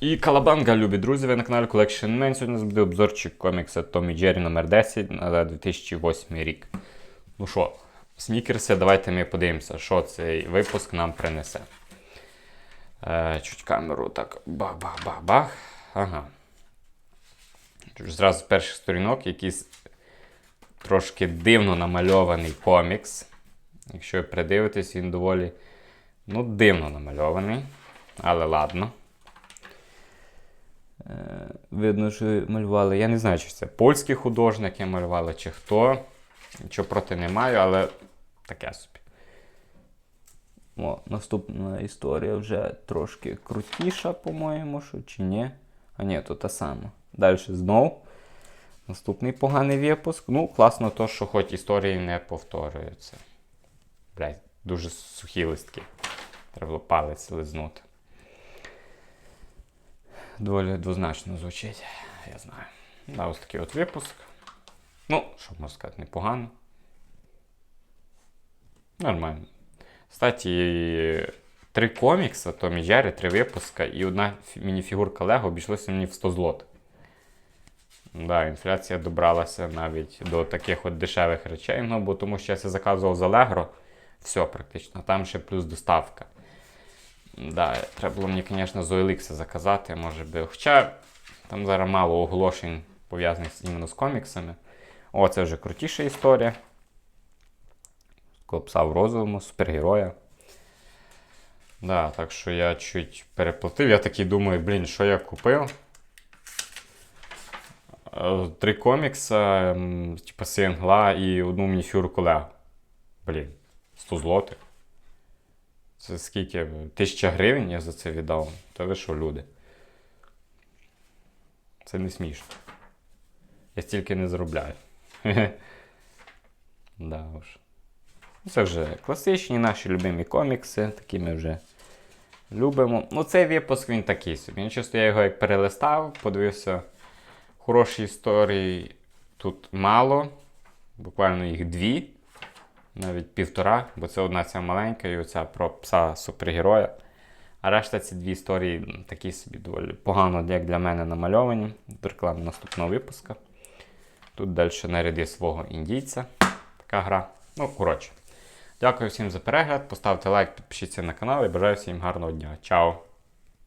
І Калабанга, любі друзі, ви на каналі Collection Man. Сьогодні у нас буде обзорчик комікса Томі Джері номер 10 на 2008 рік. Ну що, снікерси, давайте ми подивимося, що цей випуск нам принесе. Е, чуть камеру так бах-бах-бах-бах. Ага. Зразу з перших сторінок якийсь трошки дивно намальований комікс. Якщо ви придивитесь, він доволі ну, дивно намальований. Але ладно. Е, Видно, що малювали. Я не знаю, чи це польські художники малювали, чи хто. Нічого проти не маю, але таке собі. О, наступна історія вже трошки крутіша, по-моєму, що чи ні. А ні, то та сама. Далі знов. Наступний поганий випуск. Ну, класно то, що хоч історії не повторюються. Блять, дуже сухі листки. Треба було палець лизнути. Доволі двозначно звучить, я знаю. Да, ось такий от випуск. Ну, що можна сказати, непогано. Нормально. Кстати, три комікси, Томі Джері, три випуска і одна мініфігурка Лего обійшлося мені в 100 злот. Да, інфляція добралася навіть до таких от дешевих речей, ну, бо тому що я це заказував з Allegro, все практично, там ще плюс доставка. Да, треба було мені, звісно, з OLX заказати, може би. Хоча там зараз мало оголошень пов'язаних іменно з коміксами. О, це вже крутіша історія. Такого пса в розовому, супергероя. Да, так що я чуть переплатив. Я такий думаю, блін, що я купив? Е, Три комікса, типу сингла і одну мініфюрку Лего. Блін, 100 злотих. Це скільки? Тисяча гривень я за це віддав. Та ви що, люди? Це не смішно. Я стільки не заробляю. да уж. Це вже класичні наші любимі комікси, такі ми вже любимо. Ну, цей випуск він такий собі. Він чисто я його як перелистав, подивився. Хороші історії тут мало. Буквально їх дві навіть півтора, бо це одна ця маленька і оця про пса супергероя. А решта ці дві історії такі собі доволі погано, як для мене намальовані. До реклами наступного випуска. Тут далі наряди свого індійця. Така гра. Ну, коротше. Дякую всім за перегляд. Поставте лайк, підпишіться на канал і бажаю всім гарного дня. Чао!